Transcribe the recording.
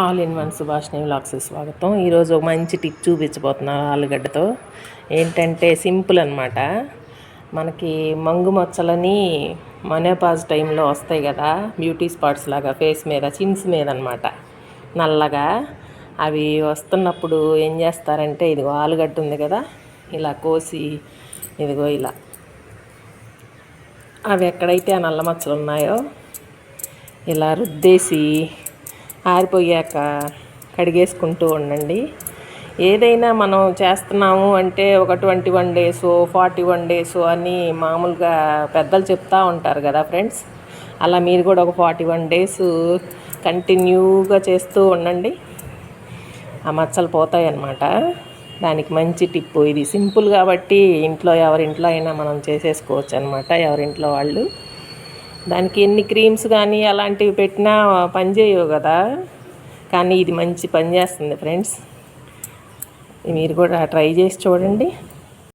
All in one సుభాష్ని vlogs స్వాగతం. ఈరోజు ఒక మంచి టిప్ చూపించబోతున్నాను ఆలుగడ్డతో. ఏంటంటే సింపుల్ అనమాట మనకి మంగు మచ్చలని మనోపాజ్ టైంలో వస్తాయి కదా బ్యూటీ స్పాట్స్ లాగా ఫేస్ మీద చిన్స్ మీద అనమాట నల్లగా అవి వస్తున్నప్పుడు ఏం చేస్తారంటే ఇదిగో ఆలుగడ్డ ఉంది కదా ఇలా కోసి ఇదిగో ఇలా. అవి ఎక్కడైతే ఆ నల్ల మచ్చలు ఉన్నాయో ఇలా రుద్దేసి ఆరిపోయాక కడిగేసుకుంటూ ఉండండి. ఏదైనా మనం చేస్తున్నాము అంటే ఒక twenty one days forty one days అని మామూలుగా పెద్దలు చెప్తూ ఉంటారు కదా ఫ్రెండ్స్. అలా మీరు కూడా ఒక ఫార్టీ వన్ డేస్ కంటిన్యూగా చేస్తూ ఉండండి. ఆ మచ్చలు పోతాయి అన్నమాట దానికి మంచి టిప్పు ఇది. సింపుల్ కాబట్టి ఇంట్లో ఎవరింట్లో అయినా మనం చేసేసుకోవచ్చు అనమాట ఎవరింట్లో వాళ్ళు. దానికి ఎన్ని క్రీమ్స్ కానీ అలాంటివి పెట్టినా పనిచేయవు కదా. కానీ ఇది మంచి పని చేస్తుంది ఫ్రెండ్స్. మీరు కూడా ట్రై చేసి చూడండి.